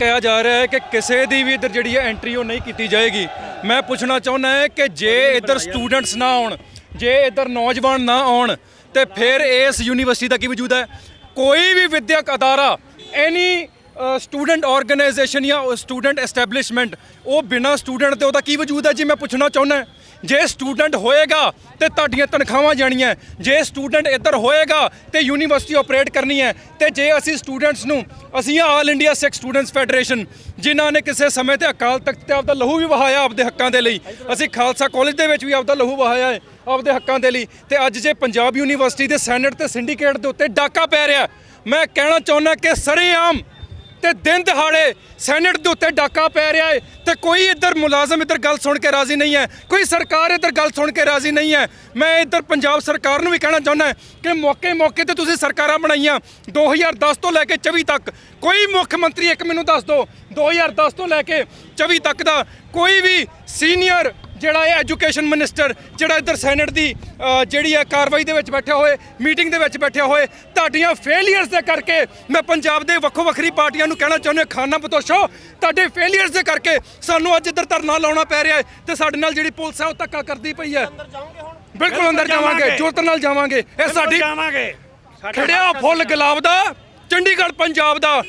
ਕਿਹਾ ਜਾ ਰਿਹਾ ਹੈ ਕਿ ਕਿਸੇ ਦੀ ਵੀ ਇੱਧਰ ਜਿਹੜੀ ਹੈ ਐਂਟਰੀ ਉਹ ਨਹੀਂ ਕੀਤੀ ਜਾਏਗੀ। ਮੈਂ ਪੁੱਛਣਾ ਚਾਹੁੰਦਾ ਹਾਂ ਕਿ ਜੇ ਇੱਧਰ ਸਟੂਡੈਂਟਸ ਨਾ ਆਉਣ ਜੇ ਇੱਧਰ ਨੌਜਵਾਨ ਨਾ ਆਉਣ ਤੇ ਫਿਰ ਇਸ ਯੂਨੀਵਰਸਿਟੀ ਦਾ ਕੀ ਵਜੂਦ ਹੈ? ਕੋਈ ਵੀ ਵਿਦਿਅਕ ਅਦਾਰਾ ਐਨੀ ਸਟੂਡੈਂਟ ਆਰਗੇਨਾਈਜੇਸ਼ਨ ਜਾਂ ਸਟੂਡੈਂਟ ਐਸਟੈਬਲਿਸ਼ਮੈਂਟ ਉਹ ਬਿਨਾ ਸਟੂਡੈਂਟ ਤੇ ਉਹਦਾ ਕੀ ਵਜੂਦ ਹੈ? ਜੀ ਮੈਂ ਪੁੱਛਣਾ ਚਾਹੁੰਦਾ ਜੇ ਸਟੂਡੈਂਟ ਹੋਏਗਾ ਤੇ ਤੁਹਾਡੀਆਂ ਤਨਖਾਹਾਂ ਜਾਣੀਆਂ ਜੇ ਸਟੂਡੈਂਟ ਇੱਧਰ ਹੋਏਗਾ ਤੇ ਯੂਨੀਵਰਸਿਟੀ ਆਪਰੇਟ ਕਰਨੀ ਹੈ ਤੇ ਜੇ ਅਸੀਂ ਸਟੂਡੈਂਟਸ ਨੂੰ, ਅਸੀਂ all India Sikh students federation ਜਿਨ੍ਹਾਂ ਨੇ ਕਿਸੇ ਸਮੇਂ ਤੇ ਅਕਾਲ ਤਖਤ ਤੇ ਆਪਦਾ ਲਹੂ ਵੀ ਵਹਾਇਆ ਆਪਦੇ ਹੱਕਾਂ ਦੇ ਲਈ, ਅਸੀਂ ਖਾਲਸਾ ਕਾਲਜ ਦੇ ਵਿੱਚ ਵੀ ਆਪਦਾ ਲਹੂ ਵਹਾਇਆ ਹੈ ਆਪਦੇ ਹੱਕਾਂ ਦੇ ਲਈ, ਤੇ ਅੱਜ ਜੇ ਪੰਜਾਬ ਯੂਨੀਵਰਸਿਟੀ ਦੇ ਸੈਨੇਟ ਤੇ ਸਿੰਡੀਕੇਟ ਦੇ ਉੱਤੇ ਡਾਕਾ ਪੈ ਰਿਹਾ, ਮੈਂ ਕਹਿਣਾ ਚਾਹੁੰਦਾ ਕਿ ਸਰੇਆਮ ਤੇ ਦਿਨ ਦਿਹਾੜੇ ਸੈਨੇਟ ਦੇ ਉੱਤੇ ਡਾਕਾ ਪੈ ਰਿਹਾ ਹੈ ਤੇ ਕੋਈ ਇੱਧਰ ਮੁਲਾਜ਼ਮ ਇੱਧਰ ਗੱਲ ਸੁਣ ਕੇ ਰਾਜ਼ੀ ਨਹੀਂ ਹੈ, ਕੋਈ ਸਰਕਾਰ ਇੱਧਰ ਗੱਲ ਸੁਣ ਕੇ ਰਾਜ਼ੀ ਨਹੀਂ ਹੈ। ਮੈਂ ਇੱਧਰ ਪੰਜਾਬ ਸਰਕਾਰ ਨੂੰ ਵੀ ਕਹਿਣਾ ਚਾਹੁੰਦਾ ਕਿ ਮੌਕੇ ਮੌਕੇ ਤੇ ਤੁਸੀਂ ਸਰਕਾਰਾਂ ਬਣਾਈਆਂ 2010 ਤੋਂ ਲੈ ਕੇ 24 ਤੱਕ, ਕੋਈ ਮੁੱਖ ਮੰਤਰੀ ਇੱਕ ਮੈਨੂੰ ਦੱਸ ਦਿਓ 2010 ਤੋਂ ਲੈ ਕੇ 24 ਤੱਕ ਦਾ ਕੋਈ ਵੀ ਸੀਨੀਅਰ ਜਿਹੜਾ ਹੈ ਐਜੂਕੇਸ਼ਨ ਮਿਨਿਸਟਰ ਜਿਹੜਾ ਇੱਧਰ ਸੈਨੇਟ ਦੀ ਜਿਹੜੀ ਹੈ ਕਾਰਵਾਈ ਦੇ ਵਿੱਚ ਬੈਠੇ ਹੋਏ ਮੀਟਿੰਗ ਦੇ ਵਿੱਚ ਬੈਠੇ ਹੋਏ ਤੁਹਾਡੀਆਂ ਫੇਲਿਅਰਸ ਦੇ ਕਰਕੇ ਮੈਂ ਪੰਜਾਬ ਦੇ ਵੱਖੋ ਵੱਖਰੀ ਪਾਰਟੀਆਂ ਨੂੰ ਕਹਿਣਾ ਚਾਹੁੰਦਾ ਖਾਨਾ ਬਤੋਸ਼ੋ ਤੁਹਾਡੇ ਫੇਲਿਅਰਸ ਦੇ ਕਰਕੇ ਸਾਨੂੰ ਅੱਜ ਇੱਧਰ ਧਰਨਾ ਲਾਉਣਾ ਪੈ ਰਿਹਾ ਹੈ ਤੇ ਸਾਡੇ ਨਾਲ ਜਿਹੜੀ ਪੁਲਿਸ ਹੈ ਉਹ ਧੱਕਾ ਕਰਦੀ ਪਈ ਹੈ। ਬਿਲਕੁਲ ਅੰਦਰ ਜਾਵਾਂਗੇ ਜੁਰਤ ਨਾਲ ਜਾਵਾਂਗੇ। ਇਹ ਸਾਡੀ ਜਾਵਾਂਗੇ। ਖੜਿਆ ਫੁੱਲ ਗੁਲਾਬ ਦਾ ਚੰਡੀਗੜ੍ਹ ਪੰਜਾਬ ਦਾ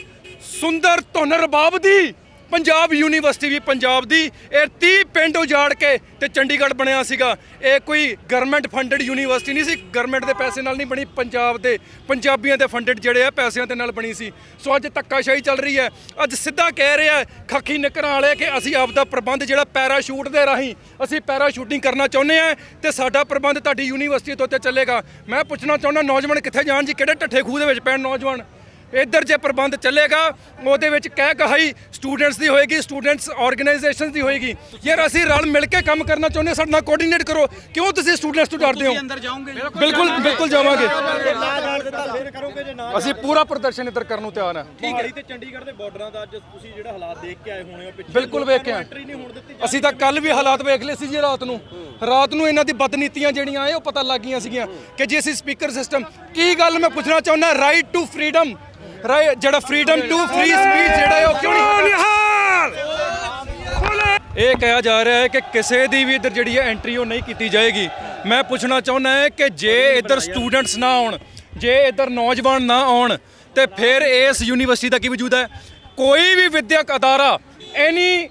ਸੁੰਦਰ ਧੁਨ ਰਬਾਬ ਦੀ ਪੰਜਾਬ ਯੂਨੀਵਰਸਿਟੀ ਵੀ ਪੰਜਾਬ ਦੀ, ਇਹ 30 ਪਿੰਡ ਉਜਾੜ ਕੇ ਤੇ ਚੰਡੀਗੜ੍ਹ ਬਣਿਆ ਸੀਗਾ। ਇਹ ਕੋਈ ਗਵਰਨਮੈਂਟ ਫੰਡਡ ਯੂਨੀਵਰਸਿਟੀ ਨਹੀਂ ਸੀ ਗਵਰਨਮੈਂਟ ਦੇ ਪੈਸੇ ਨਾਲ ਨਹੀਂ ਬਣੀ, ਪੰਜਾਬ ਦੇ, ਪੰਜਾਬੀਆਂ ਦੇ ਫੰਡਡ ਜਿਹੜੇ ਆ, ਪੈਸਿਆਂ ਦੇ ਨਾਲ ਬਣੀ ਸੀ। ਸੋ ਅੱਜ ਧੱਕਾਸ਼ਾਹੀ ਚੱਲ ਰਹੀ ਹੈ। ਅੱਜ ਸਿੱਧਾ ਕਹਿ ਰਿਹਾ ਹੈ ਨਿਕਰਾਂ ਵਾਲੇ ਕਿ ਅਸੀਂ ਆਪਦਾ ਪ੍ਰਬੰਧ ਜਿਹੜਾ ਪੈਰਾਸ਼ੂਟ ਦੇ ਰਾਹੀਂ ਅਸੀਂ ਪੈਰਾਸ਼ੂਟਿੰਗ ਕਰਨਾ ਚਾਹੁੰਦੇ ਆ ਤੇ ਸਾਡਾ ਪ੍ਰਬੰਧ ਤੁਹਾਡੀ ਯੂਨੀਵਰਸਿਟੀ ਤੋਂ ਉੱਤੇ ਚੱਲੇਗਾ। ਮੈਂ ਪੁੱਛਣਾ ਚਾਹੁੰਦਾ, ਨੌਜਵਾਨ ਕਿੱਥੇ ਜਾਣ ਜੀ? ਕਿਹੜੇ ਢੱਠੇ ਖੂਹ ਦੇ ਵਿੱਚ ਪੈਣ ਨੌਜਵਾਨ? ਇੱਧਰ ਜੇ ਪ੍ਰਬੰਧ ਚੱਲੇਗਾ ਉਹਦੇ ਵਿੱਚ ਕਹਿ ਕਹਾਈ ਸਟੂਡੈਂਟਸ ਦੀ ਹੋਏਗੀ ਸਟੂਡੈਂਟਸ ਆਰਗੇਨਾਈਜੇਸ਼ਨਸ ਦੀ ਹੋਏਗੀ। ਯਾਰ ਅਸੀਂ ਰਲ ਮਿਲ ਕੇ ਕੰਮ ਕਰਨਾ ਚਾਹੁੰਦੇ ਸਾਡੇ ਨਾਲ ਕੋਆਰਡੀਨੇਟ ਕਰੋ। ਕਿਉਂ ਤੁਸੀਂ ਸਟੂਡੈਂਟਸ ਤੋਂ ਡਰਦੇ ਹੋ? ਅੰਦਰ ਜਾਓਗੇ ਬਿਲਕੁਲ ਬਿਲਕੁਲ ਜਾਵਾਂਗੇ। ਅਸੀਂ ਪੂਰਾ ਪ੍ਰਦਰਸ਼ਨ ਇੱਧਰ ਕਰਨ ਨੂੰ ਤਿਆਰ ਹਾਂ। ਮੋਹਾਲੀ ਤੇ ਚੰਡੀਗੜ੍ਹ ਦੇ ਬਾਰਡਰਾਂ ਦਾ ਅੱਜ ਤੁਸੀਂ ਜਿਹੜਾ ਹਾਲਾਤ ਦੇਖ ਕੇ ਆਏ ਹੋਣੇ ਹੋ ਪਿੱਛੇ ਬਿਲਕੁਲ ਵੇਖ ਕੇ ਆਏ। ਐਂਟਰੀ ਨਹੀਂ ਹੋਣ ਦਿੱਤੀ ਅਸੀਂ ਤਾਂ ਕੱਲ ਵੀ ਹਾਲਾਤ ਵੇਖ ਲਏ ਸੀ ਜੀ ਰਾਤ ਨੂੰ। ਰਾਤ ਨੂੰ ਇਹਨਾਂ ਦੀ ਬਦਨੀਤੀਆਂ ਜਿਹੜੀਆਂ ਆਏ ਉਹ ਪਤਾ ਲੱਗ ਗਈਆਂ ਸੀਗੀਆਂ ਕਿ ਜੇ ਅਸੀਂ ਸਪੀਕਰ ਸਿਸਟਮ ਕੀ ਗੱਲ ਮੈਂ ਪੁੱਛਣਾ ਚਾਹੁੰਦਾ? ਰਾਈਟ ਟੂ ਫਰੀडम ਰਾਈਟ ਜਿਹੜਾ ਫਰੀडम ਟੂ ਫ੍ਰੀ ਸਪੀਚ ਜਿਹੜਾ ਹੈ ਉਹ ਕਿਉਂ ਨਹੀਂ ਇਹ ਕਿਹਾ ਜਾ ਰਿਹਾ ਹੈ ਕਿ ਕਿਸੇ ਦੀ ਵੀ ਇੱਧਰ ਜਿਹੜੀ ਹੈ ਐਂਟਰੀ ਉਹ ਨਹੀਂ ਕੀਤੀ ਜਾਏਗੀ। ਮੈਂ ਪੁੱਛਣਾ ਚਾਹੁੰਦਾ ਹਾਂ ਕਿ ਜੇ ਇੱਧਰ ਸਟੂਡੈਂਟਸ ਨਾ ਆਉਣ ਜੇ ਇੱਧਰ ਨੌਜਵਾਨ ਨਾ ਆਉਣ ਤੇ ਫਿਰ ਇਸ ਯੂਨੀਵਰਸਿਟੀ ਦਾ ਕੀ ਵਜੂਦ ਹੈ? ਕੋਈ ਵੀ ਵਿਦਿਅਕ ਅਦਾਰਾ ਐਨੀ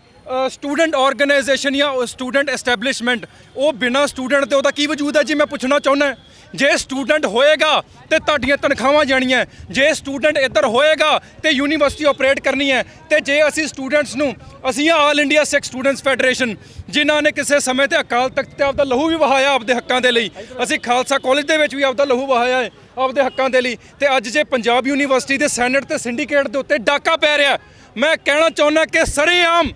ਸਟੂਡੈਂਟ ਆਰਗੇਨਾਈਜੇਸ਼ਨ ਜਾਂ ਸਟੂਡੈਂਟ ਐਸਟੈਬਲਿਸ਼ਮੈਂਟ ਉਹ ਬਿਨਾ ਸਟੂਡੈਂਟ ਤੇ ਉਹਦਾ ਕੀ ਵਜੂਦ ਹੈ? ਜੀ ਮੈਂ ਪੁੱਛਣਾ ਚਾਹੁੰਦਾ ਜੇ ਸਟੂਡੈਂਟ ਹੋਏਗਾ ਤੇ ਤੁਹਾਡੀਆਂ ਤਨਖਾਹਾਂ ਜਾਣੀਆਂ ਜੇ ਸਟੂਡੈਂਟ ਇੱਧਰ ਹੋਏਗਾ ਤੇ ਯੂਨੀਵਰਸਿਟੀ ਆਪਰੇਟ ਕਰਨੀ ਹੈ ਤੇ ਜੇ ਅਸੀਂ ਸਟੂਡੈਂਟਸ ਨੂੰ, ਅਸੀਂ all India Sikh students federation ਜਿਨ੍ਹਾਂ ਨੇ ਕਿਸੇ ਸਮੇਂ ਤੇ ਅਕਾਲ ਤਖਤ ਤੇ ਆਪਦਾ ਲਹੂ ਵੀ ਵਹਾਇਆ ਆਪਦੇ ਹੱਕਾਂ ਦੇ ਲਈ, ਅਸੀਂ ਖਾਲਸਾ ਕਾਲਜ ਦੇ ਵਿੱਚ ਵੀ ਆਪਦਾ ਲਹੂ ਵਹਾਇਆ ਹੈ ਆਪਦੇ ਹੱਕਾਂ ਦੇ ਲਈ, ਤੇ ਅੱਜ ਜੇ ਪੰਜਾਬ ਯੂਨੀਵਰਸਿਟੀ ਦੇ ਸੈਨੇਟ ਤੇ ਸਿੰਡੀਕੇਟ ਦੇ ਉੱਤੇ ਡਾਕਾ ਪੈ ਰਿਹਾ ਮੈਂ ਕਹਿਣਾ ਚਾਹੁੰਦਾ ਕਿ ਸਰੇਆਮ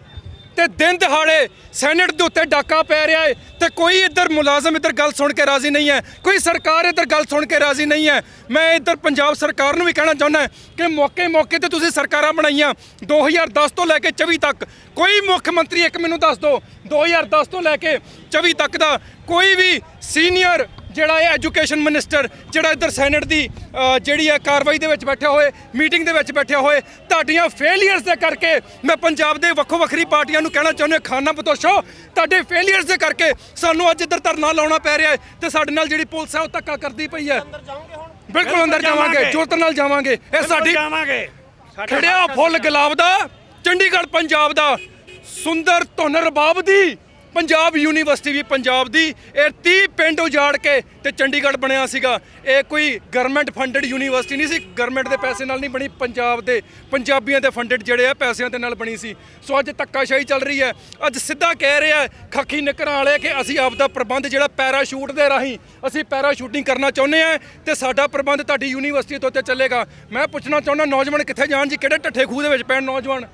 ਤੇ ਦਿਨ ਦਿਹਾੜੇ ਸੈਨੇਟ ਦੇ ਉੱਤੇ ਡਾਕਾ ਪੈ ਰਿਹਾ ਹੈ ਤੇ ਕੋਈ ਇੱਧਰ ਮੁਲਾਜ਼ਮ ਇੱਧਰ ਗੱਲ ਸੁਣ ਕੇ ਰਾਜ਼ੀ ਨਹੀਂ ਹੈ, ਕੋਈ ਸਰਕਾਰ ਇੱਧਰ ਗੱਲ ਸੁਣ ਕੇ ਰਾਜ਼ੀ ਨਹੀਂ ਹੈ। ਮੈਂ ਇੱਧਰ ਪੰਜਾਬ ਸਰਕਾਰ ਨੂੰ ਵੀ ਕਹਿਣਾ ਚਾਹੁੰਦਾ ਕਿ ਮੌਕੇ ਮੌਕੇ ਤੇ ਤੁਸੀਂ ਸਰਕਾਰਾਂ ਬਣਾਈਆਂ 2010 ਤੋਂ ਲੈ ਕੇ 24 ਤੱਕ, ਕੋਈ ਮੁੱਖ ਮੰਤਰੀ ਇੱਕ ਮੈਨੂੰ ਦੱਸ ਦਿਓ 2010 ਤੋਂ ਲੈ ਕੇ 24 ਤੱਕ ਦਾ ਕੋਈ ਵੀ ਸੀਨੀਅਰ ਜਿਹੜਾ ਹੈ ਐਜੂਕੇਸ਼ਨ ਮਿਨਿਸਟਰ ਜਿਹੜਾ ਇੱਧਰ ਸੈਨੇਟ ਦੀ ਜਿਹੜੀ ਹੈ ਕਾਰਵਾਈ ਦੇ ਵਿੱਚ ਬੈਠੇ ਹੋਏ ਮੀਟਿੰਗ ਦੇ ਵਿੱਚ ਬੈਠੇ ਹੋਏ ਤੁਹਾਡੀਆਂ ਫੇਲਿਅਰਸ ਦੇ ਕਰਕੇ ਮੈਂ ਪੰਜਾਬ ਦੇ ਵੱਖੋ ਵੱਖਰੀ ਪਾਰਟੀਆਂ ਨੂੰ ਕਹਿਣਾ ਚਾਹੁੰਦਾ ਖਾਨਾ ਬਤੋਸ਼ੋ ਤੁਹਾਡੇ ਫੇਲਿਅਰਸ ਦੇ ਕਰਕੇ ਸਾਨੂੰ ਅੱਜ ਇੱਧਰ ਧਰਨਾ ਲਾਉਣਾ ਪੈ ਰਿਹਾ ਹੈ ਤੇ ਸਾਡੇ ਨਾਲ ਜਿਹੜੀ ਪੁਲਿਸ ਹੈ ਉਹ ਧੱਕਾ ਕਰਦੀ ਪਈ ਹੈ। ਬਿਲਕੁਲ ਅੰਦਰ ਜਾਵਾਂਗੇ ਜੁਰਤ ਨਾਲ ਜਾਵਾਂਗੇ। ਇਹ ਸਾਡੀ ਜਾਵਾਂਗੇ। ਖੜਿਆ ਫੁੱਲ ਗੁਲਾਬ ਦਾ ਚੰਡੀਗੜ੍ਹ ਪੰਜਾਬ ਦਾ ਸੁੰਦਰ ਧੁਨ ਰਬਾਬ ਦੀ। ਪੰਜਾਬ ਯੂਨੀਵਰਸਿਟੀ ਵੀ ਪੰਜਾਬ ਦੀ, ਇਹ 30 ਪਿੰਡ ਉਜਾੜ ਕੇ ਤੇ ਚੰਡੀਗੜ੍ਹ ਬਣਿਆ ਸੀਗਾ। ਇਹ ਕੋਈ ਗਵਰਨਮੈਂਟ ਫੰਡਡ ਯੂਨੀਵਰਸਿਟੀ ਨਹੀਂ ਸੀ ਗਵਰਨਮੈਂਟ ਦੇ ਪੈਸੇ ਨਾਲ ਨਹੀਂ ਬਣੀ, ਪੰਜਾਬ ਦੇ, ਪੰਜਾਬੀਆਂ ਦੇ ਫੰਡਡ ਜਿਹੜੇ ਆ, ਪੈਸਿਆਂ ਦੇ ਨਾਲ ਬਣੀ ਸੀ। ਸੋ ਅੱਜ ਧੱਕਾਸ਼ਾਹੀ ਚੱਲ ਰਹੀ ਹੈ। ਅੱਜ ਸਿੱਧਾ ਕਹਿ ਰਿਹਾ ਹੈ ਨਿਕਰਾਂ ਵਾਲੇ ਕਿ ਅਸੀਂ ਆਪਦਾ ਪ੍ਰਬੰਧ ਜਿਹੜਾ ਪੈਰਾਸ਼ੂਟ ਦੇ ਰਾਹੀਂ ਅਸੀਂ ਪੈਰਾਸ਼ੂਟਿੰਗ ਕਰਨਾ ਚਾਹੁੰਦੇ ਆ ਤੇ ਸਾਡਾ ਪ੍ਰਬੰਧ ਤੁਹਾਡੀ ਯੂਨੀਵਰਸਿਟੀ ਤੋਂ ਉੱਤੇ ਚੱਲੇਗਾ। ਮੈਂ ਪੁੱਛਣਾ ਚਾਹੁੰਦਾ, ਨੌਜਵਾਨ ਕਿੱਥੇ ਜਾਣ ਜੀ? ਕਿਹੜੇ ਢੱਠੇ ਖੂਹ ਦੇ ਵਿੱਚ ਪੈਣ ਨੌਜਵਾਨ?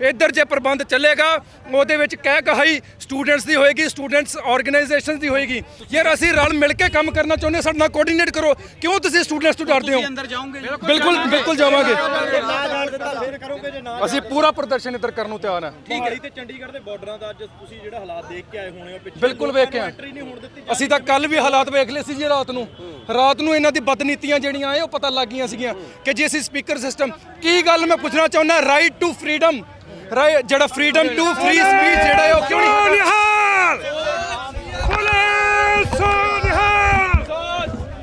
ਇੱਧਰ ਜੇ ਪ੍ਰਬੰਧ ਚੱਲੇਗਾ ਉਹਦੇ ਵਿੱਚ ਕਹਿ ਕਹਾਈ ਸਟੂਡੈਂਟਸ ਦੀ ਹੋਏਗੀ ਸਟੂਡੈਂਟਸ ਆਰਗੇਨਾਈਜੇਸ਼ਨਸ ਦੀ ਹੋਏਗੀ। ਯਾਰ ਅਸੀਂ ਰਲ ਮਿਲ ਕੇ ਕੰਮ ਕਰਨਾ ਚਾਹੁੰਦੇ ਹਾਂ, ਸਾਡੇ ਨਾਲ ਕੋਆਰਡੀਨੇਟ ਕਰੋ। ਕਿਉਂ ਤੁਸੀਂ ਸਟੂਡੈਂਟਸ ਤੋਂ ਡਰਦੇ ਹੋ? ਅੰਦਰ ਜਾਓਗੇ? ਬਿਲਕੁਲ ਬਿਲਕੁਲ ਜਾਵਾਂਗੇ। ਨਾ ਜਾਣ ਦਿੱਤਾ ਫਿਰ ਕਰੋਗੇ ਜੇ ਨਾ ਅਸੀਂ ਪੂਰਾ ਪ੍ਰਦਰਸ਼ਨ ਇੱਧਰ ਕਰਨ ਨੂੰ ਤਿਆਰ ਹਾਂ। ਮੋਹਾਲੀ ਤੇ ਚੰਡੀਗੜ੍ਹ ਦੇ ਬਾਰਡਰਾਂ ਦਾ ਅੱਜ ਤੁਸੀਂ ਜਿਹੜਾ ਹਾਲਾਤ ਦੇਖ ਕੇ ਆਏ ਹੋਣੇ ਹੋ ਪਿੱਛੇ ਬਿਲਕੁਲ ਵੇਖ ਕੇ ਆਏ। ਐਂਟਰੀ ਨਹੀਂ ਹੋਣ ਦਿੱਤੀ ਅਸੀਂ ਤਾਂ ਕੱਲ ਵੀ ਹਾਲਾਤ ਵੇਖ ਲਏ ਸੀ ਜੀ ਰਾਤ ਨੂੰ। ਰਾਤ ਨੂੰ ਇਹਨਾਂ ਦੀ ਬਦਨੀਤੀਆਂ ਜਿਹੜੀਆਂ ਆਏ ਉਹ ਪਤਾ ਲੱਗ ਗਈਆਂ ਸੀਗੀਆਂ ਕਿ ਜੇ ਅਸੀਂ ਸਪੀਕਰ ਸਿਸਟਮ ਕੀ ਗੱਲ ਮੈਂ ਪੁੱਛਣਾ ਚਾਹੁੰਦਾ ਰਾਈਟ ਟੂ ਫਰੀडम ਜਿਹੜਾ ਫਰੀडम ਟੂ ਫ੍ਰੀ ਸਪੀਚ ਜਿਹੜਾ ਹੈ ਉਹ ਕਿਉਂ ਨਹੀਂ